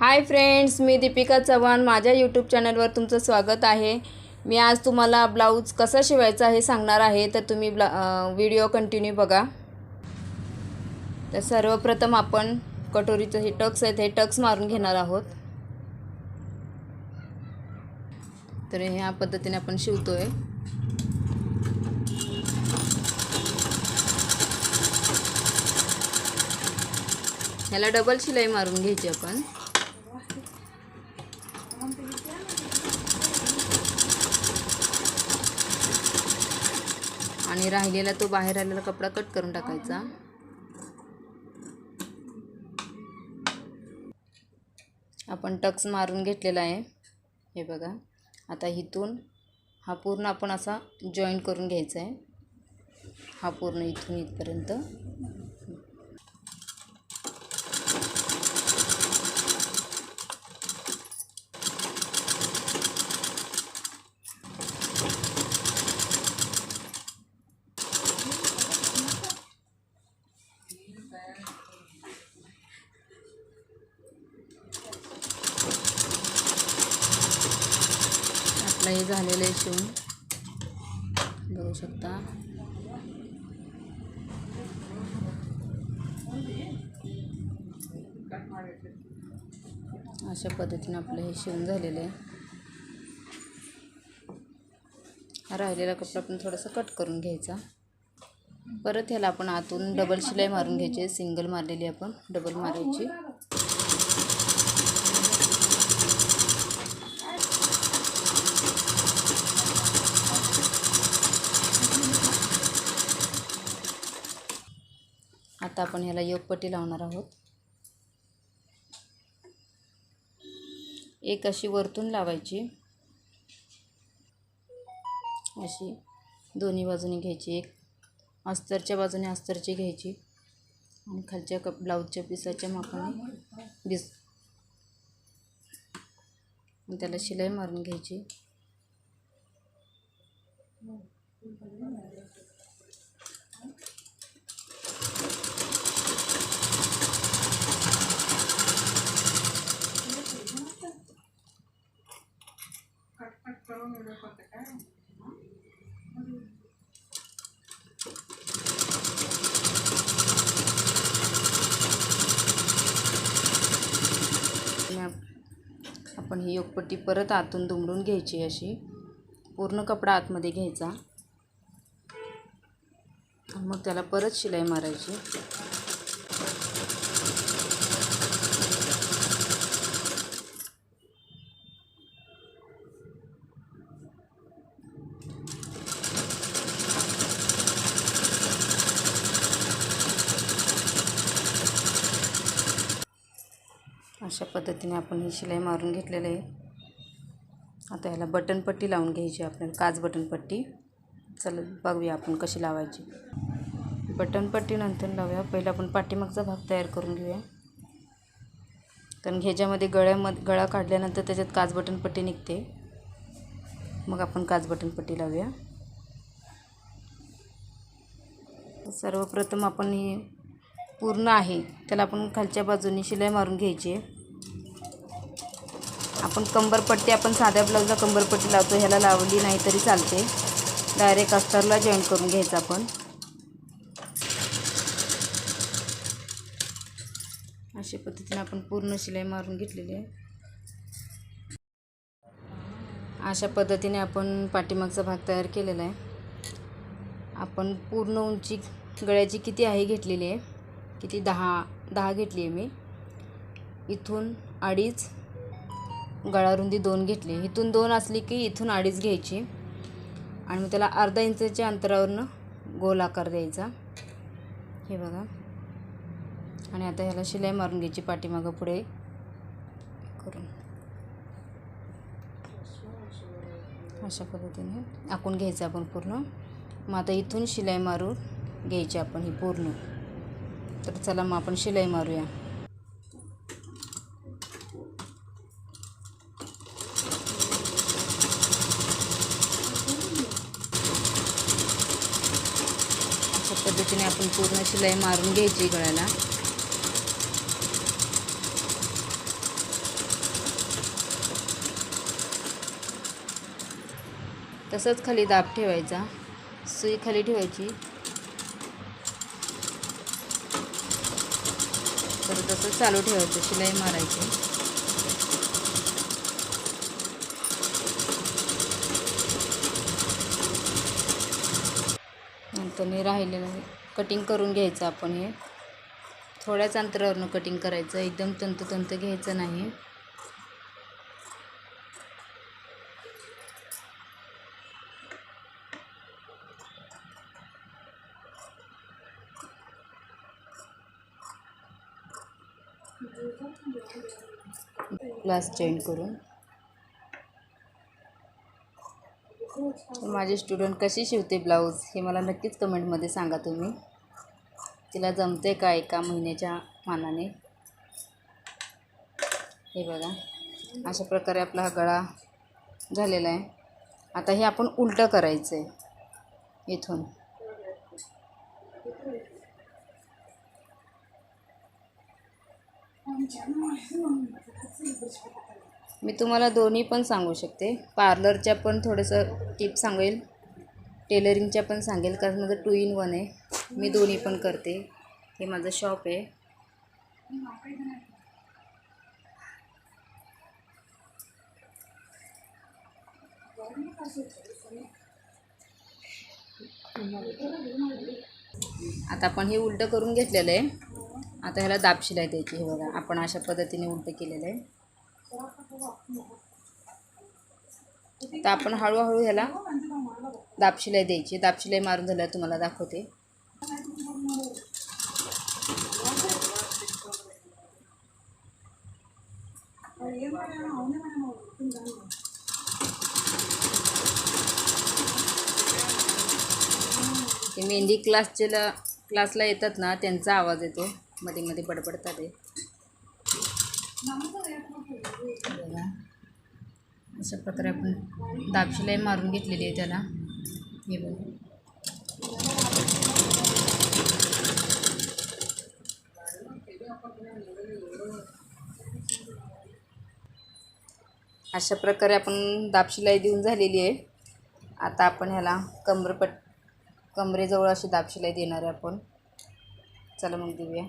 हाय friends मी दीपिका चव्हाण. माझ्या YouTube चॅनलवर तुमचं स्वागत आहे. मी आज तुम्हाला ब्लाऊज कसा शिवायचा हे सांगणार आहे. तर तुम्ही ब्ला व्हिडिओ कंटिन्यू बघा. तर सर्वप्रथम आपण कटोरीचं हे टक्स आहेत हे टक्स मारून घेणार आहोत. तर ह्या पद्धतीने आपण शिवतोय. ह्याला डबल शिलाई मारून घ्यायची आपण. आणि राहिलेला तो बाहेर आलेला कपडा कट करून टाकायचा. आपण टक्स मारून घेतलेला आहे. हे बघा. आता इथून हा पूर्ण आपण असा जॉईन करून घ्यायचा आहे. हा पूर्ण इथून इथपर्यंत आपलं हे झालेलं आहे शिवून बघू शकता अशा पद्धतीने आपलं हे शिवून झालेलं आहे. हा राहिलेला कपडा आपण थोडासा कट करून घ्यायचा. परत ह्याला आपण आतून डबल शिलाई मारून घ्यायची. सिंगल मारलेली आपण डबल मारायची. आता आपण ह्याला योगपट्टी लावणार आहोत. एक अशी वरतून लावायची. अशी दोन्ही बाजूने घ्यायची. एक अस्तरच्या बाजूने अस्तरची घ्यायची. आणि खालच्या कप ब्लाऊजच्या पिसाच्या मापाने बिस त्याला शिलाई मारून घ्यायची. आपण ही योगपट्टी परत आतून दुमडून घ्यायची अशी. पूर्ण कपडा आतमध्ये घ्यायचा. मग त्याला परत शिलाई मारायची अशा पद्धतीने आपण ही शिलाई मारून घेतलेलं आहे. आता ह्याला बटनपट्टी लावून घ्यायची आपल्याला काच बटनपट्टी चला बघूया आपण कशी लावायची. बटनपट्टी नंतर लावूया. पहिला आपण पाठीमागचा भाग तयार करून घेऊया. कारण ह्याच्यामध्ये गळ्यामध्ये गळा काढल्यानंतर त्याच्यात काच बटनपट्टी निघते. मग आपण काच बटनपट्टी लावूया. सर्वप्रथम आपण ही पूर्ण आहे. त्याला आपण खालच्या बाजूने शिलाई मारून घ्यायची आहे. आपण कंबरपट्टी आपण साध्या ब्लाऊजला कंबरपट्टी लावतो ह्याला लावली नाही तरी चालते. डायरेक्ट अस्तरला जॉईन करून घ्यायचं आपण. अशा पद्धतीने आपण पूर्ण शिलाई मारून घेतलेली आहे. अशा पद्धतीने आपण पाठीमागचा भाग तयार केलेला आहे. आपण पूर्ण उंची गळ्याची किती आहे घेतलेली आहे? किती? दहा दहा घेतली आहे मी. इथून अडीच गळारुंदी दोन घेतली. इथून दोन असली की इथून अडीच घ्यायची. आणि मग त्याला अर्धा इंचाच्या अंतरावरनं गोल आकार द्यायचा. हे बघा. आणि आता ह्याला शिलाई मारून घ्यायची पाठीमागं पुढे. करून. अशा पद्धतीने आखून घ्यायचं आपण पूर्ण. मग आता इथून शिलाई मारून घ्यायची आपण ही पूर्ण. तर चला मग आपण शिलाई मारूया. आपण पूर्ण शिलाई मारून घ्यायची गळ्याला. तसंच खाली दाब ठेवायचा. सुई खाली ठेवायची. तर तसंच चालू ठेवायचं शिलाई मारायची. नंतर मी राहिलेलं आहे. कटिंग करून घ्यायचं आपण हे. थोड्याच अंतरावरनं कटिंग करायचं. एकदम तंतोतंत घ्यायचं नाही. क्लास जॉईन करून तर माझे स्टुडंट कशी शिवते ब्लाऊज हे मला नक्कीच कमेंटमध्ये सांगा तुम्ही. तिला जमते का एका महिन्याच्या मानाने? हे बघा. अशा प्रकारे आपला हा गळा झालेला आहे. आता हे आपण उलटं करायचं आहे इथून मी तुम्हाला दोन्ही पण सांगू शकते. पार्लरच्या पण थोडंसं टिप सांगेल. टेलरिंगच्या पण सांगेल कारण माझं टू इन वन आहे. मी दोन्ही पण करते. हे माझं शॉप आहे. आता आपण हे उलटं करून घेतलेलं आहे. आता ह्याला दाब शिलाई द्यायची हे बघा. आपण अशा पद्धतीने उलटं केलेलं आहे. तर आपण हळूहळू ह्याला दापशिलाई द्यायची. दापशिलाई मारून झाल्यावर तुम्हाला दाखवते. ते मेहंदी क्लासच्या क्लासला येतात ना त्यांचा आवाज येतो. मध्ये मध्ये बडबडतात ते. बघा. अशा प्रकारे आपण दाबशिलाई मारून घेतलेली आहे त्याला. हे बघा. अशा प्रकारे आपण दाबशिलाई देऊन झालेली आहे. आता आपण ह्याला कमरपट कमरेजवळ अशी दाबशिलाई देणार आहे आपण. चला मग देऊया.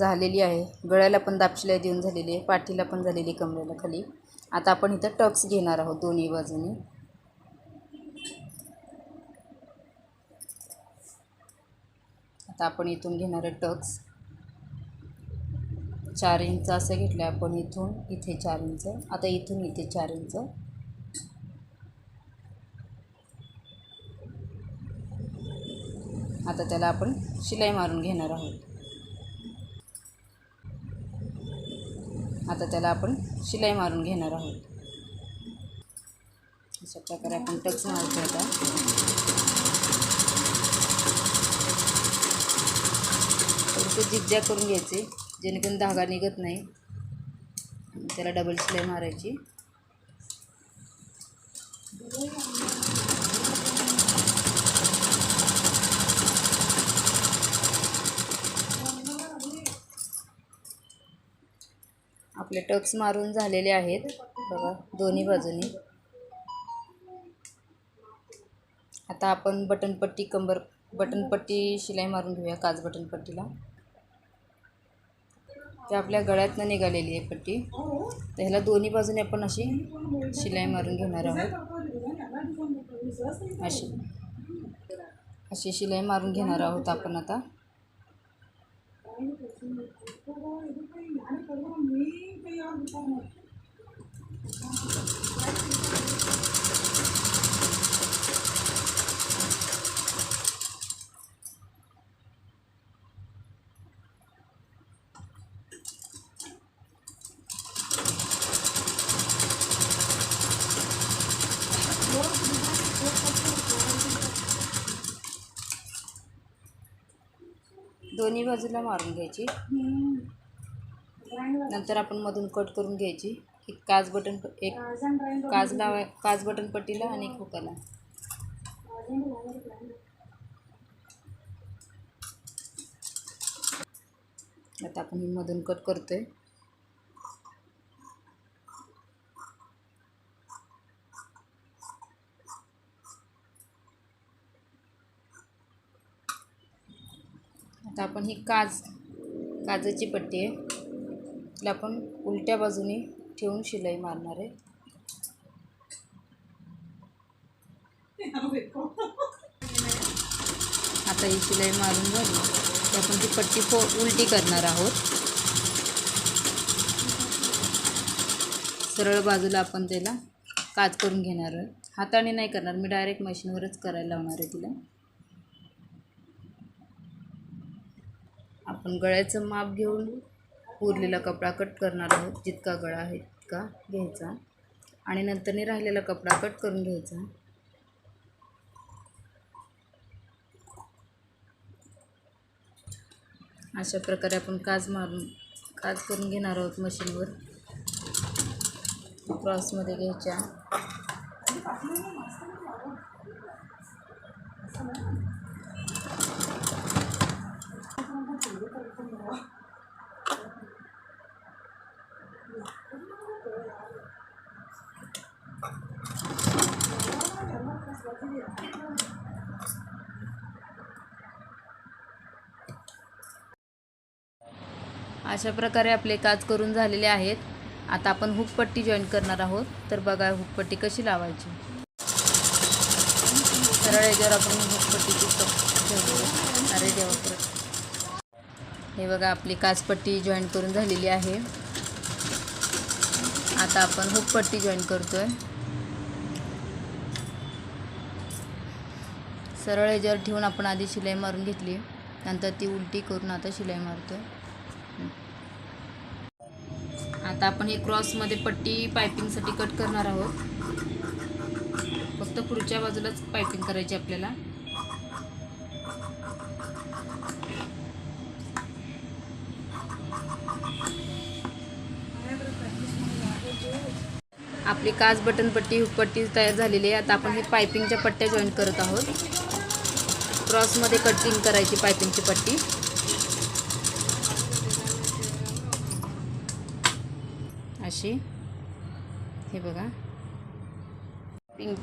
झालेली आहे. गळ्याला पण दापशिलाई देऊन झालेली आहे. पाठीला पण झालेली कमरेला खाली. आता आपण इथं टक्स घेणार आहोत दोन्ही बाजूनी. आता आपण इथून घेणार आहे टक्स. चार इंच असं घेतलं आहे आपण इथून. इथे चार इंच. आता इथून इथे चार इंच. आता त्याला आपण शिलाई मारून घेणार आहोत. आता त्याला आपण शिलाई मारून घेणार आहोत. अशा प्रकारे आपण टक्स मारतो आता. थोडंसं जिज्जा करून घ्यायचे जेणेकरून धागा निघत नाही. त्याला डबल शिलाई मारायची. आपले टक्स मारून झालेले आहेत. बघा दोन्ही बाजूनी. आता आपण बटनपट्टी कंबर बटनपट्टी शिलाई मारून घेऊया काच बटनपट्टीला. ते आपल्या गळ्यातनं निघालेली आहे पट्टी. तर ह्याला दोन्ही बाजूने आपण अशी शिलाई मारून घेणार आहोत. अशी. अशी शिलाई मारून घेणार आहोत आपण आता. दोन्ही बाजूला मारून घ्यायची. नंतर आपण मधून कट करून घ्यायची. एक काच बटन एक काज लावाय काच बटन पट्टीला आणि एक हुकाला आता आपण ही मधून कट करतोय. आता आपण ही काज काजाची पट्टी आहे. तिला आपण उलट्या बाजूने ठेवून शिलाई मारणार आहे. आता ही शिलाई मारून झाली. की आपण ती पट्टी फो उलटी करणार आहोत. सरळ बाजूला आपण त्याला काच करून घेणार आहोत. हाताने नाही करणार मी डायरेक्ट मशीनवरच करायला लावणार आहे तिला. आपण गळ्याचं माप घेऊन उरलेला कपडा कट करणार आहोत. जितका गळा आहे तितका घ्यायचा. आणि नंतरने राहिलेला कपडा कट करून घ्यायचा. अशा प्रकारे आपण काज मारून काज करून घेणार आहोत मशीनवर. क्रॉसमध्ये घ्यायच्या. अशा प्रकारे आपले काज करून झालेले आहेत. आता आपण हुकपट्टी जॉईन करणार आहोत. तर बघा हुकपट्टी कशी लावायची. सरळ याच्यावर आपण हुकपट्टीची ठेवली अरे देवा परत. हे बघा आपली काचपट्टी जॉईन करून झालेली आहे. आता आपण हुकपट्टी जॉईन करतोय. सरळ ह्याच्यावर ठेवून आपण आधी शिलाई मारून घेतली. नंतर ती उलटी करून आता शिलाई मारतो आता आपण हे क्रॉसमध्ये पट्टी पायपिंगसाठी कट करणार आहोत. फक्त पुढच्या बाजूलाच पायपिंग करायची आपल्याला. आपली काच बटन पट्टी हुकपट्टी तयार झालेली आहे. आता आपण हे पायपिंगच्या पट्ट्या जॉईन करत आहोत. क्रॉसमध्ये कटिंग करायची पायपिंगची पट्टी. अशी. हे बघा. पिंक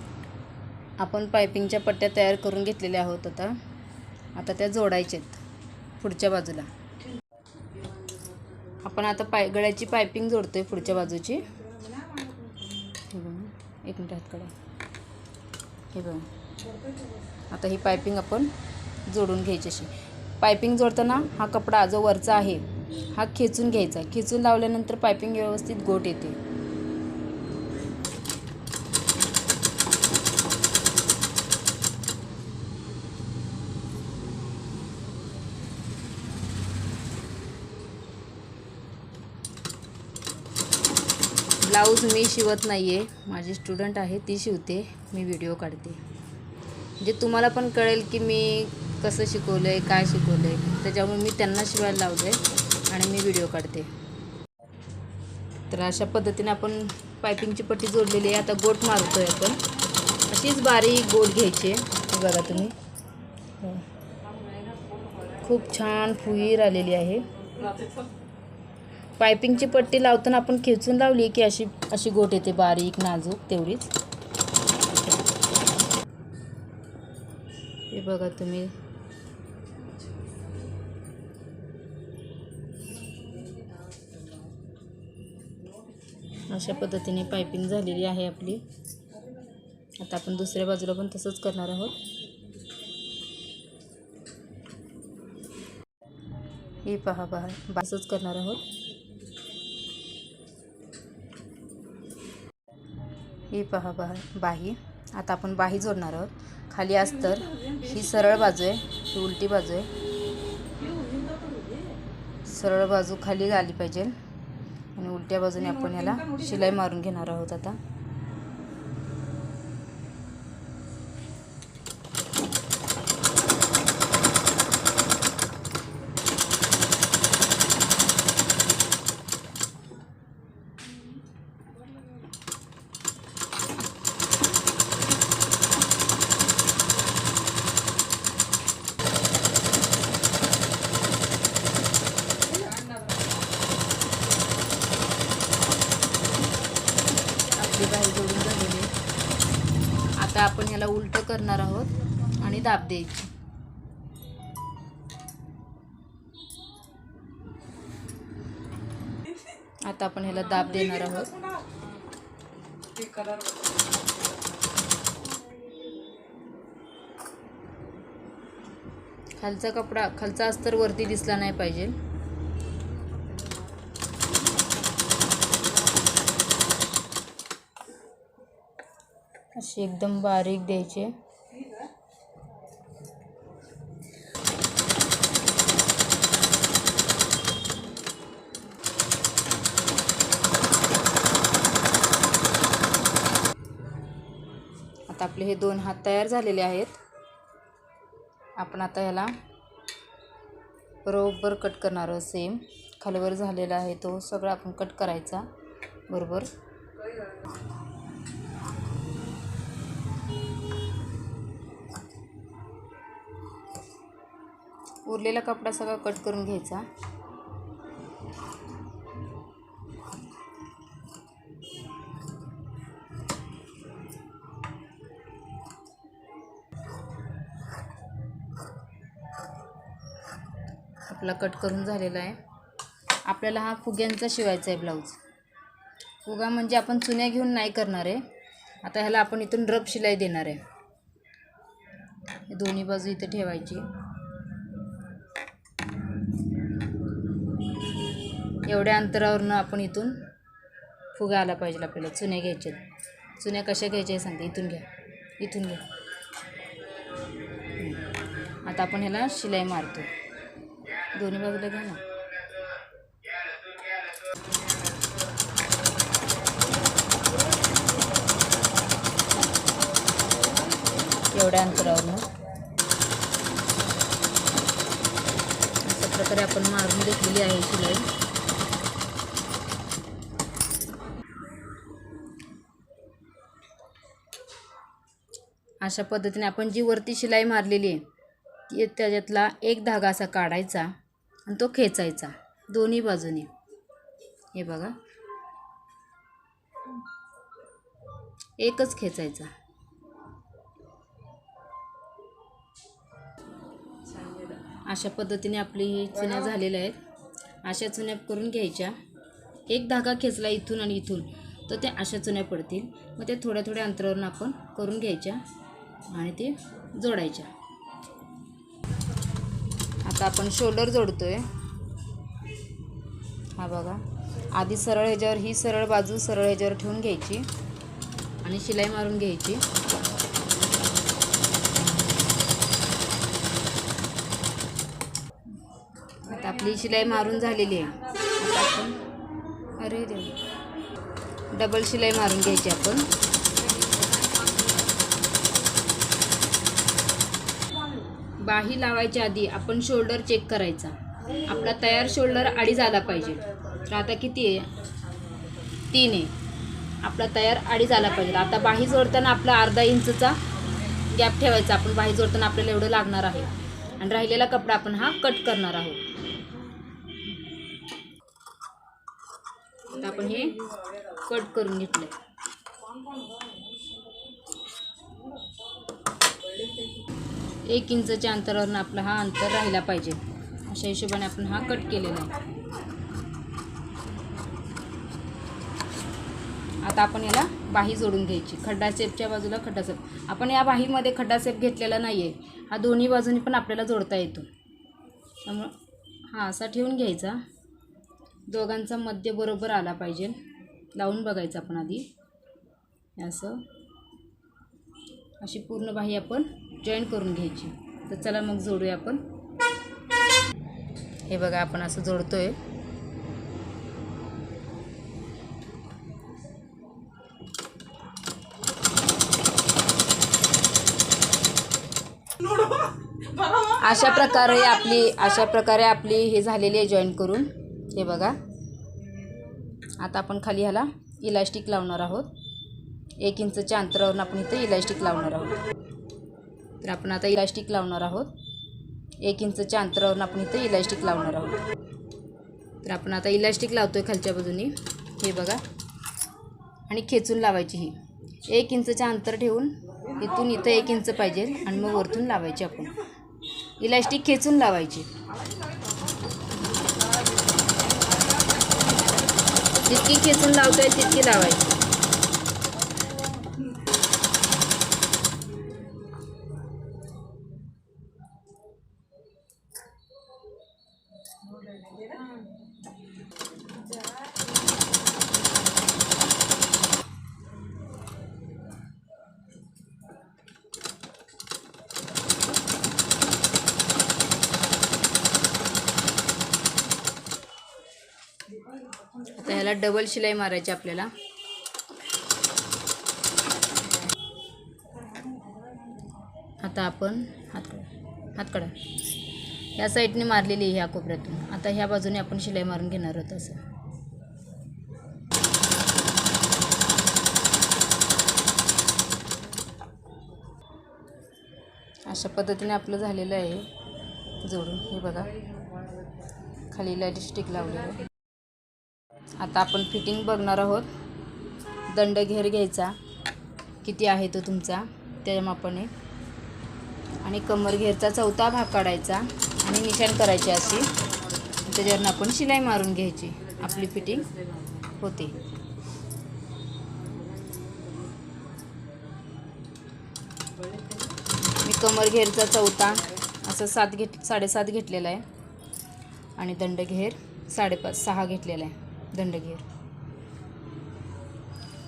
आपण पायपिंगच्या पट्ट्या तयार करून घेतलेल्या आहोत आता. आता त्या जोडायच्यात पुढच्या बाजूला. आपण आता पाय गळ्याची पायपिंग जोडतोय पुढच्या बाजूची. हे बघा. एक मिनिट हातकडे हे बघा. आता ही पायपिंग आपण जोडून घ्यायची अशी. पायपिंग जोडताना हा कपडा जो वरचा आहे हा खेचून घ्यायचा. खेचून लावल्यानंतर पायपिंग व्यवस्थित गोट येते. ब्लाऊज मी शिवत नाही आहे माझी स्टुडंट आहे ती शिवते. मी व्हिडिओ काढते. म्हणजे तुम्हाला पण कळेल की मी कसं शिकवलं आहे काय शिकवलं आहे त्याच्यामुळे मी त्यांना शिवायला लावते आणि मी व्हिडिओ काढते. तर अशा पद्धतीने आपण पायपिंगची पट्टी जोडलेली आहे. आता गोट मारतो आहे आपण. अशीच बारीक गोट घ्यायची आहे. बघा तुम्ही. खूप छान फुईर आलेली आहे. पायपिंगची पट्टी लावताना आपण खेचून लावली की अशी अशी गोट येते बारीक नाजूक तेवढीच. बघा तुम्ही. अशा पद्धतीने पायपिंग झालेली आहे आपली. आता आपण दुसऱ्या बाजूला पण तसंच करणार आहोत. हे पहा पहा. बासच करणार आहोत. ही पहा पहा. बाही. आता आपण बाही जोडणार आहोत. खाली अस्तर ही सरळ बाजू आहे. ही उलटी बाजू आहे. सरळ बाजू खाली आली पाहिजे. आणि उलट्या बाजूने आपण याला शिलाई मारून घेणार आहोत आता आता आपण ह्याला उलटं करणार आहोत आणि दाब द्यायची. आता आपण ह्याला दाब देणार आहोत. खालचा कपडा खालचा अस्तर वरती दिसला नाही पाहिजे. अशी एकदम बारीक द्यायचे. आता आपले हे दोन हात तयार झालेले आहेत. आपण आता ह्याला बरोबर कट करणार आहोत सेम खालीवर झालेला आहे तो सगळा आपण कट करायचा. बरोबर. उरलेला कपडा सगळा कट करून घ्यायचा. आपला कट करून झालेला आहे. आपल्याला हा फुग्यांचा शिवायचा आहे ब्लाऊज. फुगा म्हणजे आपण चुन्या घेऊन नाही करणार आहे. आता ह्याला आपण इथून रब शिलाई देणार आहे. दोन्ही बाजू इथे ठेवायची. एवढ्या अंतरावरनं आपण इथून फुगा आला पाहिजे आपल्याला. चुन्या घ्यायचे. चुन्या कशा घ्यायच्या आहे सांगते. इथून घ्या. इथून घ्या. आता आपण ह्याला शिलाई मारतो. दोन्ही बाजूला घ्या ना. एवढ्या अंतरावरनं. अशा प्रकारे आपण मारून घेतलेली आहे शिलाई. अशा पद्धतीने आपण जी वरती शिलाई मारलेली आहे ती त्याच्यातला एक धागा असा काढायचा आणि तो खेचायचा. दोन्ही बाजूने. हे बघा. एकच खेचायचा. अशा पद्धतीने आपली ही चुन्या झालेल्या आहेत. अशा चुन्या करून घ्यायच्या. एक धागा खेचला इथून आणि इथून. तर त्या अशा चुन्या पडतील. मग त्या थोड्या थोड्या अंतरावरून आपण करून घ्यायच्या. आणि ते जोडायच्या. आता आपण शोल्डर जोडतोय. हा बघा. आधी सरळ ह्याच्यावर ही सरळ बाजू सरळ ह्याच्यावर ठेवून घ्यायची. आणि शिलाई मारून घ्यायची. आता आपली शिलाई मारून झालेली आहे. आता आपण अरे देव. डबल शिलाई मारून घ्यायची आपण. काही लावायच्या आधी आपण शोल्डर चेक करायचा. आपला तयार शोल्डर अडीच आला पाहिजे. तर आता किती आहे? तीन आहे. आपला तयार अडीच आला पाहिजे. आता बाही जोडताना आपला अर्धा इंचचा गॅप ठेवायचा. आपण बाही जोडताना आपल्याला एवढं लागणार आहे. आणि राहिलेला कपडा आपण हा कट करणार आहोत. आता आपण हे कट करून घेतलं एक इंचच्या अंतरावरून आपला हा अंतर राहिला पाहिजे. अशा हिशोबाने आपण हा कट केलेला आहे. आता आपण याला बाही जोडून घ्यायची. खड्डा सेपच्या बाजूला खड्डा सेप आपण या बाहीमध्ये खड्डा सेप घेतलेला नाही आहे हा दोन्ही बाजूनी पण आपल्याला जोडता येतो. त्यामुळं हा असा ठेवून घ्यायचा. दोघांचा मध्य बरोबर आला पाहिजे. लावून बघायचं आपण आधी. असं. अशी पूर्ण बाही आपण जॉईन करून घ्यायची. तर चला मग जोडूया आपण. हे बघा आपण असं जोडतोय. अशा प्रकारे आपली अशा प्रकारे आपली हे झालेली आहे जॉईन करून. हे बघा. आता आपण खाली ह्याला इलास्टिक लावणार आहोत. एक इंचच्या अंतरावरून आपण इथं इलास्टिक लावणार आहोत. तर आपण आता इलास्टिक लावणार आहोत. एक इंचच्या अंतरावरून आपण इथं इलास्टिक लावणार आहोत. तर आपण आता इलास्टिक आहे खालच्या बाजूनी. हे बघा. आणि खेचून लावायची ही. एक इंचच्या अंतर ठेवून इथून इथं एक इंच पाहिजे आणि मग वरतून लावायची आपण. इलास्टिक खेचून लावायची. जितकी खेचून लावता येईल तितकी लावायची आता ह्याला डबल शिलाई मारायची आपल्याला. आता आपण हात हातकडा ह्या साईडने मारलेली आहे ह्या कोपऱ्यातून. आता ह्या बाजूने आपण शिलाई मारून घेणार आहोत असं. अशा पद्धतीने आपलं झालेलं आहे. जोडून हे बघा. खाली लाईटिस्टिक लावलेलं. आहे आता आपण फिटिंग बघणार आहोत. दंड घेर घ्यायचा. किती आहे तो तुमचा? त्या मापाने. आणि कमर घेरचा चौथा भाग काढायचा. आणि निशाण करायची अशी. त्याच्यावरून आपण शिलाई मारून घ्यायची. आपली फिटिंग होते. मी कमर घेरचा चौथा असं सात घेत साडेसात घेतलेला आहे. आणि दंड घेर साडेपाच सहा घेतलेला आहे. दंडगीर.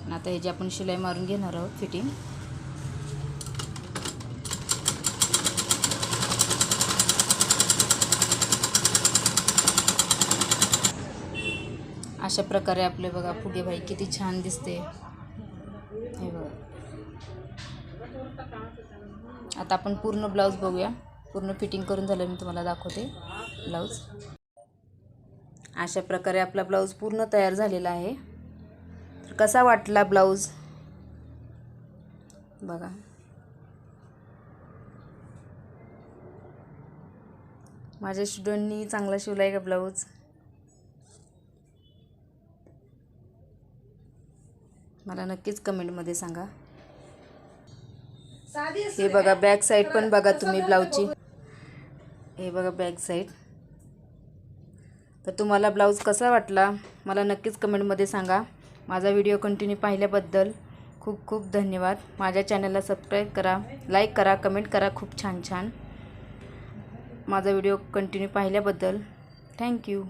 आणि आता ह्याची आपण शिलाई मारून घेणार आहोत फिटिंग अशा प्रकारे आपले बघा फुगे भाई किती छान दिसते. हे बघा. आता आपण पूर्ण ब्लाऊज बघूया. पूर्ण फिटिंग करून झालं मी तुम्हाला दाखवते ब्लाऊज अशा प्रकारे आपला ब्लाऊज पूर्ण तयार झालेला आहे. तर कसा वाटला ब्लाऊज? बघा. माझ्या स्टुडंटनी चांगला शिवला आहे का ब्लाऊज? मला नक्कीच कमेंटमध्ये सांगा. हे बघा बॅक साईड पण बघा तुम्ही ब्लाऊजची. हे बघा बॅक साईड. तर तुम्हाला ब्लाऊज कसा वाटला मला नक्कीच कमेंटमध्ये सांगा. माझा व्हिडिओ कंटिन्यू पाहिल्याबद्दल खूप खूप धन्यवाद. माझ्या चॅनलला सबस्क्राईब करा लाईक करा कमेंट करा खूप छान छान. माझा व्हिडिओ कंटिन्यू पाहिल्याबद्दल थँक्यू